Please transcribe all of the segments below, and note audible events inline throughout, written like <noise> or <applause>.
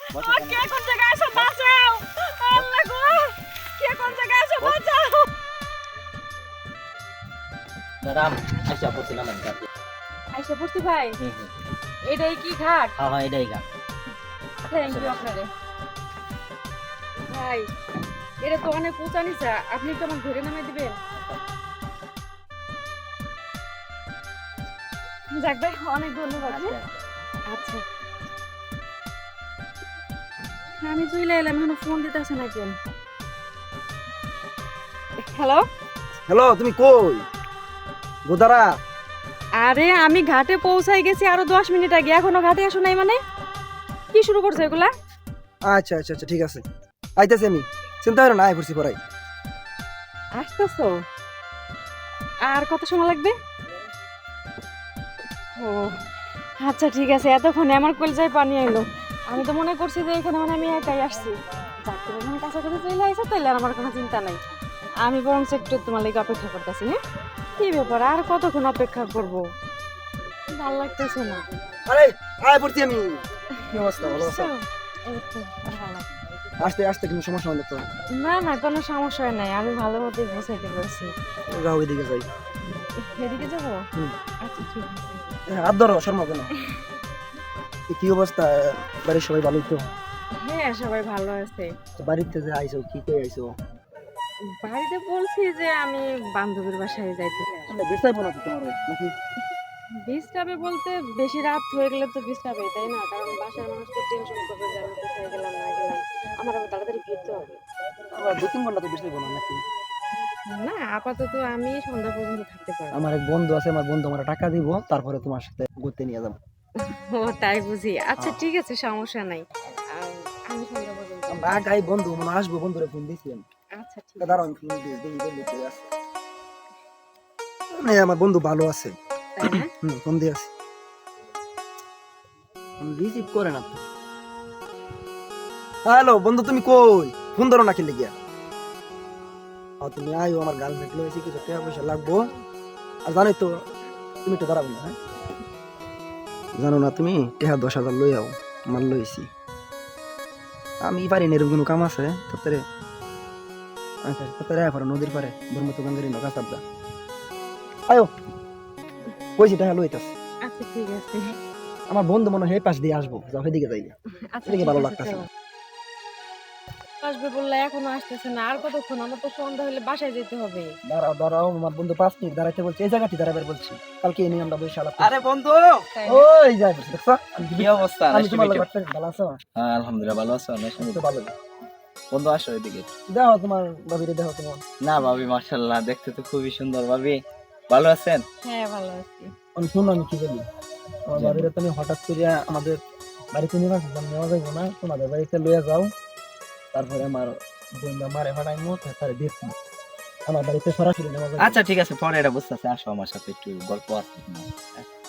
কে কোন জায়গায় আছো? বাঁচাও! আল্লাহ গো কে কোন জায়গায় আছো? বাঁচাও! ম্যাডাম আইসা পড়ছিলাম আমি কাছে আইসা পড়ছি ভাই? এটাই কি ঘাট? হ্যাঁ হ্যাঁ এটাই গা থ্যাংক ইউ আপনারে। ভাই এটা তো অনেক উঁচা নিচা। আপনি আমার ধরে নামাই দিবেন? যাক ভাই অনেক ধন্যবাদ। হ্যাঁ? আচ্ছা। আমি চলে এলাম এখন ফোন না কেন হ্যালো হ্যালো তুমি কই? গোদারা? আরে আমি ঘাটে পৌঁছাই গেছি আরও দশ মিনিট আগে এখনও ঘাটে আসো নাই মানে? কি শুরু করছ এগুলা? আচ্ছা আচ্ছা আচ্ছা ঠিক আছে। আইতেছি আমি। চিন্তা করো না আই পড়ছি পড়াই। আসতেছো? আর কত সময় লাগবে? ও আচ্ছা ঠিক আছে এতক্ষণে আমার কলজায় পানি আইলো। আমি তো মনে করছি যে এখানে মানে আমি একাই আসছি। যাক তুমি যখন কাছাকাছি চলে আইসো তাহলে আর আমার কোনো চিন্তা নাই। আমি বরং একটু তোমার লাগে অপেক্ষা করতেছি হ্যাঁ? কি ব্যাপার আর কতক্ষণ অপেক্ষা করব? ভালো লাগতেছে না। আরে আই পড়ছি আমি। কি অবস্থা? ভালো আছো? এই তো, ভালো। আসতে আসতে কোনো সমস্যা হলে তো। না না কোনো সমস্যা নাই। আমি ভালো মতো বুঝাইতে পারছি। যাও ওইদিকে যাই। এদিকে যাব? আচ্ছা ঠিক আছে। হ্যাঁ, হাত ধরো শর্মা কেন? কি অবস্থা? বাড়ির সবাই ভালোই তো? হ্যাঁ সবাই ভালো আছে। তো বাড়িতে যে আইছো কি কই আইছো? বাড়িতে বলছি যে আমি বান্ধবীর বাসায় যাইতে তো তোমার নাকি? বলতে বেশি রাত হয়ে গেলে তো ডিস্টার্বে তাই না? কারণ বাসার মানুষ তো টেনশন করবে যে আমি কোথায় গেলাম না গেলাম। আমার আবার তাড়াতাড়ি ফিরতে হবে। আমরা দু তিন ঘণ্টা তো নাকি? না আপাতত আমি সন্ধ্যা পর্যন্ত থাকতে পারব আমার এক বন্ধু আছে আমার বন্ধু আমার টাকা দিব তারপরে তোমার সাথে ঘুরতে নিয়ে যাব। ও তাই বুঝি। আচ্ছা ঠিক আছে সমস্যা নাই। আমি সন্ধ্যা পর্যন্ত আমরা বন্ধু মনে আসব বন্ধুরে ফোন আচ্ছা ঠিক দাঁড়াও আমি ফোন দিয়ে দেখি বন্ধু কই আছে মানে আমার বন্ধু ভালো আছে। তাই না? <clears throat> হুম ফোন দিয়ে আছে রিসিভ করে না হ্যালো বন্ধু তুমি কই? ফোন ধরো না খেলে গিয়া তুমি আয়ো আমার গার্লফ্রেন্ড লয়েছি কিছু টাকা পয়সা লাগবো। আর জানোই তো তুমি তো দাঁড়াবো না হ্যাঁ? জানো না তুমি? টেহা দশ হাজার লই আও মাল লইছি আমি পারি না এরকম কোনো কাম আছে? তারপরে আচ্ছা তারপরে পারো নদীর পারে ব্রহ্মপুত্র গঙ্গারি নৌকা সাবদা আয়ো কইছি টেহা লইতাস আচ্ছা ঠিক আছে। আমার বন্ধু মনে হয় পাশ দিয়ে আসব যাও সেদিকে যাই আচ্ছা এদিকে ঠিক ভালো লাগতেছে। আসবে বললে এখনও আসতেছে না। আর কতক্ষণ? আমার তো সন্ধ্যা হলে বাসায় যেতে হবে। দাঁড়াও দাঁড়াও আমার বন্ধু পাঁচ মিনিট দাঁড়াইতে বলছে। এই জায়গাটি দাঁড়াবার বলছি। কালকে এনে আমরা বসে আলাপ আরে বন্ধু! ওই যাই বলছি দেখছ? কি অবস্থা? আমি তোমার ভালো আছো? হ্যাঁ আলহামদুলিল্লাহ ভালো আছো আমি ভালো। বন্ধু আসো এদিকে। দেখো তোমার বাবিরে দেখো তোমার। না ভাবি মার্শাল্লাহ দেখতে তো খুবই সুন্দর। ভাবি ভালো আছেন? হ্যাঁ ভালো আছি। আমি শুনো আমি কি বলি? তোমার জি। বাবিরে তুমি হঠাৎ করে আমাদের বাড়িতে নিয়ে আসবে নেওয়া না। তোমাদের বাড়িতে লইয়া যাও। তারপরে আমার বন্ধু মারে ফাটাইমো তারপরে দেখব আমার বাড়িতে সরাসরি নেওয়া আচ্ছা ঠিক আছে পরে এটা বুঝতেছে। আসো আমার সাথে একটু গল্প আছে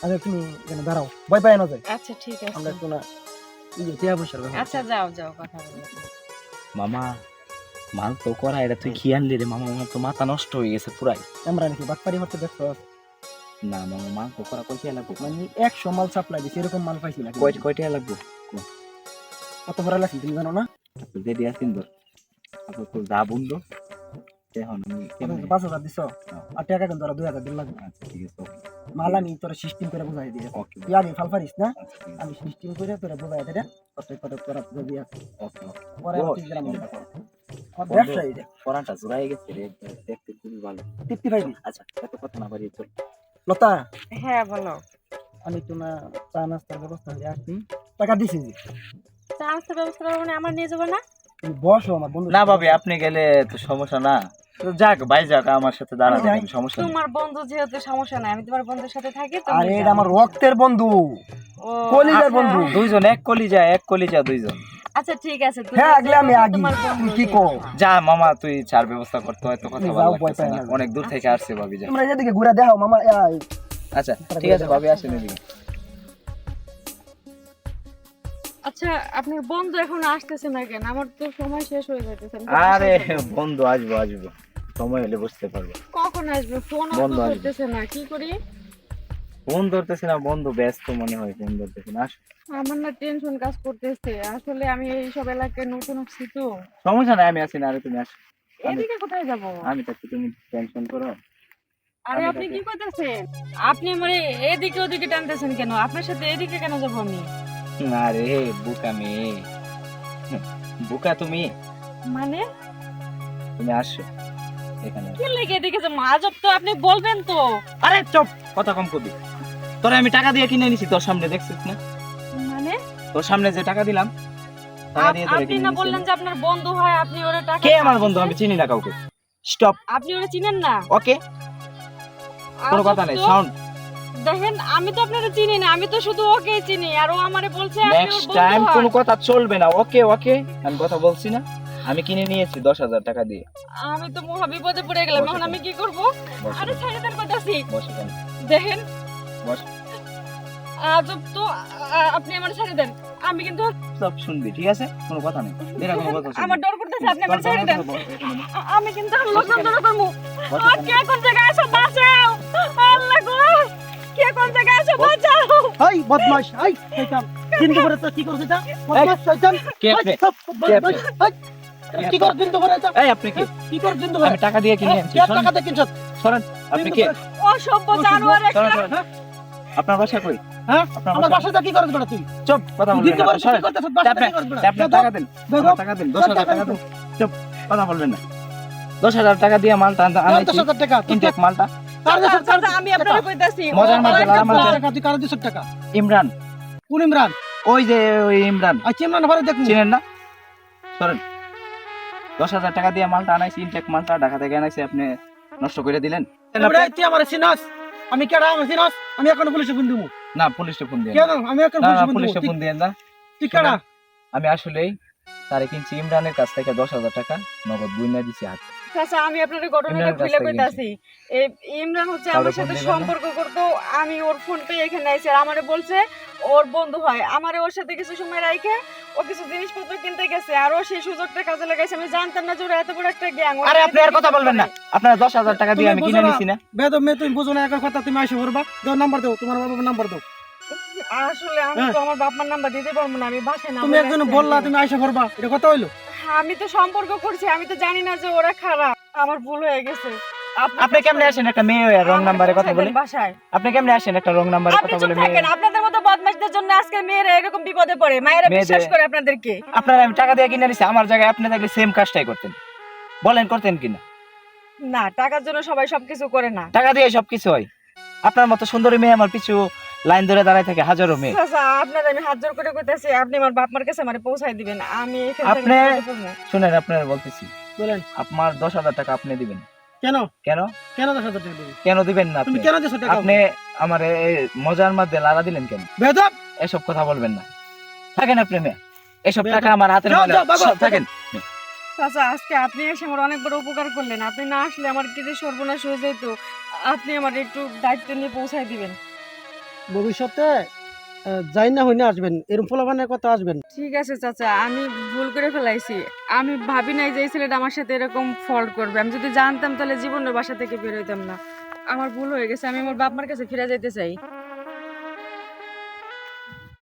আচ্ছা তুমি এখানে দাঁড়াও। ভয় পাই না যায় আচ্ছা ঠিক আমরা একটু না এই যে টিয়া আচ্ছা যাও যাও কথা বলো। মামা মাল তো করা এটা তুই কি আনলি রে মামা আমার তো মাথা নষ্ট হয়ে গেছে পুরাই। আমরা নাকি বাটপারি মারতে দেখছ না মামা মাল তো করা কয়টা লাগবে? মানে একশো মাল সাপ্লাই দিছে এরকম মাল পাইছি না কয়টা কয়টা লাগবে? কত ভরা লাগছে তুমি জানো না? যে দিয়া সুন্দর তারপর তো যা বন্ধু এখন আমি পাঁচ হাজার দিছো? আর টাকা কিন্তু দুই হাজার দিন লাগবে। আচ্ছা ঠিক আছে মাল আমি তোরা সিস্টেম করে বুঝাই দিয়ে ওকে। তুই আগে ফাল পারিস না? আচ্ছা ঠিক আমি সিস্টেম করে তোরা বুঝাই দিলে কত কত তোরা যদি আছে। ওকে পরে ও, তিরিশ গ্রাম মতো করো। আমার বন্ধু। ব্যবসা এটা পরানটা জোড়াই গেছে রে দেখতে খুবই ভালো। তৃপ্তি পাইবি? আচ্ছা এত কথা না বাড়িয়ে চল। লতা? হ্যাঁ বলো। আমি তো না চা নাস্তার ব্যবস্থা করে আসছি। টাকা দিছি। চা নাস্তার ব্যবস্থা করব মানে আমার নিয়ে যাব না। বসো আমার বন্ধু না ভাবি আপনি গেলে তো সমস্যা না। তো যাক ভাই যাক আমার সাথে দাঁড়ানো সমস্যা তোমার বন্ধু যেহেতু সমস্যা নাই আমি তোমার বন্ধুর সাথে থাকি আরে এটা আমার রক্তের বন্ধু। কলিজার আচ্ছা। বন্ধু। দুইজন এক কলিজা এক কলিজা দুইজন। আচ্ছা ঠিক আছে হ্যাঁ আগলে আমি আগি। কি যে- কো যা মামা তুই চার ব্যবস্থা করতে হয় তো কথা। অনেক দূর থেকে আসছে ভাবি যা। তোমরা এদিকে ঘুরে দেখো মামা আচ্ছা ঠিক আছে ভাবি আসেন এদিকে। আচ্ছা আপনার বন্ধু এখন আসতেছে না কেন? আমার তো সময় শেষ হয়ে যাইতেছে। আরে বন্ধু আসব আসব। সময় হলে বুঝতে পারব। কখন আসবে? ফোন বন্ধু করতেছে না কি করি? ফোন ধরতেছে না বন্ধু ব্যস্ত মনে হয় ফোন ধরতেছে না। আসো। আমার না টেনশন কাজ করতেছে। আসলে আমি এই সব এলাকায় নতুন আসছি তো। সমস্যা নাই আমি আছি না আরে তুমি আসো। এদিকে কোথায় যাব? আমি থাকছি তুমি টেনশন করো। আরে আপনি কি করতেছেন? আপনি মানে এদিকে ওদিকে টানতেছেন কেন? আপনার সাথে এদিকে কেন যাব আমি? আরে বুকা মেয়ে। বুকা তুমি। মানে? তুমি আসো। এখানে কি লেগে এদিকে যাব আজব তো আপনি বলবেন তো। আরে চুপ কথা কম করবি। তোরে আমি টাকা দিয়ে কিনে নিছি তোর সামনে দেখছিস না? মানে? তোর সামনে যে টাকা দিলাম টাকা দিয়ে তোরে আপনি না বললেন যে আপনার বন্ধু হয় আপনি ওরে টাকা কে আমার বন্ধু? আমি চিনি না কাউকে। স্টপ আপনি ওরে চিনেন না? ওকে। কোনো কথা নেই। সাউন্ড দেখেন আমি তো আপনারা চিনি না আমি তো শুধু ওকে চিনি আর ও আমারে বলছে আপনি নেক্সট টাইম। কোনো কথা চলবে না ওকে ওকে আমি কথা বলছি না আমি কিনে নিয়েছি দশ হাজার টাকা দিয়ে আমি তো মহা বিপদে পড়ে গেলাম এখন আমি কি করব আরে ছেড়ে দেন বসে কেন দেখেন বস। আজব তো আপনি আমার ছেড়ে দেন আমি কিন্তু সব শুনবি ঠিক আছে কোনো কথা নেই এরা কোনো কথা আমার ডর করতেছে আপনি আমার ছেড়ে দেন কথা আমি কিন্তু লোকজন ধরে করব বস আর কে কোন জায়গায় আছো বাঁচাও কোন জায়গায় আছো বাঁচাও। এই বদমাশ এই শয়তান। দিন দুপুরে তো কি করছিস বদমাশ শয়তান। কে আপনি? সব কে আপনি? বদমাশ, এই, কি কর দিন দুপুরে এই আপনি কি? কি কর দিন দুপুরে আমি টাকা দিয়ে কিনে আনছি টাকা দিয়ে কিনছ? সরেন আপনি কে? অসভ্য জানোয়ার একটা সরেন, সরেন। আপনার বাসা কই? হ্যাঁ? আমার বাসাটা কি করছ বেটা তুই? চুপ কথা বলবেন না। সরেন কি করতেছ? বাসাটা কি করছ বেটা? আপনার টাকা দিন টাকা দিন দশ হাজার টাকা দিন। চুপ কথা বলবেন না। দশ হাজার টাকা দিয়ে মালটা দশ আনাইছি হাজার টাকা ইনটেক মালটা। আমি আপনাকে কইতাছি মজার মাঝে লালা টাকা তুই কার দিছ টাকা? ইমরান। কোন ইমরান? ওই যে ওই ইমরান। আচ্ছা ইমরান ভারে দেখমু চিনেন না? সরেন। দশ হাজার টাকা দিয়ে মালটা আনাইছি ইনটেক মালটা ঢাকা থেকে আনাইছি আপনি নষ্ট করে দিলেন। এবারে তুই আমার চিনাস? আমি কেডা আমার চিনাস? আমি এখন পুলিশে ফোন দিমু। না পুলিশে ফোন দিয়ে আমি এখন পুলিশে ফোন দিয়ে না। তুই কেডা? আমি আসলেই তারে কিনছি ইমরানের কাছ থেকে দশ হাজার টাকা নগদ বুইনা দিছি হাতে। আচ্ছা আমি আপনার ঘটনাটা খুলে কইতাছি। এই ইমরান হচ্ছে আমার সাথে সম্পর্ক করতো আমি ওর ফোন পেয়ে এখানে আইছি আর আমারে বলছে ওর বন্ধু হয়। আমারে ওর সাথে কিছু সময় রাইখে ও কিছু জিনিসপত্র কিনতে গেছে আর ও সেই সুযোগটা কাজে লাগাইছে। আমি জানতাম না যে ওরা এত বড় একটা গ্যাং আরে আপনি আর কথা বলবেন না। আপনারা দশ হাজার টাকা দিয়ে আমি কিনে নিছি না। বেদম মে তুমি বুঝো না এক কথা তুমি আইসো করবা দাও নাম্বার দাও তোমার বাবার নাম্বার দাও। আসলে আমি হ্যাঁ। তো আমার বাপ মার নাম্বার দিতে পারব না আমি বাসায় না তুমি একজন বললা তুমি আইসা করবা এটা কথা হইল? আমি তো সম্পর্ক করছি আমি তো জানি না যে ওরা খারাপ। আমার ভুল হয়ে গেছে। আপনি কেমনে আসেন একটা মেয়ে হয়ে রং নাম্বারে কথা বলে? বাসায়। আপনি কেমনে আসেন একটা রং নাম্বারে কথা বলে মেয়ে? আপনাদের মতো বদমাশদের জন্য আজকে মেয়েরা এরকম বিপদে পড়ে মায়েরা বিশ্বাস করে আপনাদেরকে। আপনার আমি টাকা দিয়ে কিনে নিছি আমার জায়গায় আপনি থাকলে সেম কাজটাই করতেন। বলেন করতেন কিনা? না টাকার জন্য সবাই সবকিছু করে না। টাকা দিয়ে সবকিছু হয়। আপনার মতো সুন্দরী মেয়ে আমার পিছু লাইন ধরে দাঁড়ায় থাকে হাজারো মেয়ে। আপনার আমি হাত জোর করে কইতাছি আপনি আমার বাপ মার কাছে আমারে পৌঁছাই দিবেন আমি আপনি- শুনেন আপনার বলতেছি। বলেন। আপনার দশ হাজার টাকা আপনি দিবেন। কেন? কেন? কেন দশ হাজার টাকা দিবি কেন দিবেন না আপনি? কেন দিছো টাকা আপনি আমার এই মজার মধ্যে লাড়া দিলেন কেন? বেদব! এসব কথা বলবেন না। থাকেন আপনি মেয়ে। এসব টাকা আমার হাতের সব থাকেন। আচ্ছা আজকে আপনি এসে আমার অনেক বড় উপকার করলেন। আপনি না আসলে আমার কি যে সর্বনাশ হয়ে যেত আপনি আমার একটু দায়িত্ব নিয়ে পৌঁছাই দিবেন। ভবিষ্যতে যাই না হইনা আসবেন। এরকম ফলাফানের কথা আসবেন। ঠিক আছে, চাচা, আমি ভুল করে ফেলাইছি। আমি ভাবি নাই যে ছেলেটা আমার সাথে এরকম ফল্ট করবে। আমি যদি জানতাম তাহলে জীবনের বাসা থেকে বের হইতাম না। আমার ভুল হয়ে গেছে, আমি আমার বাপ মার কাছে ফিরে যেতে চাই।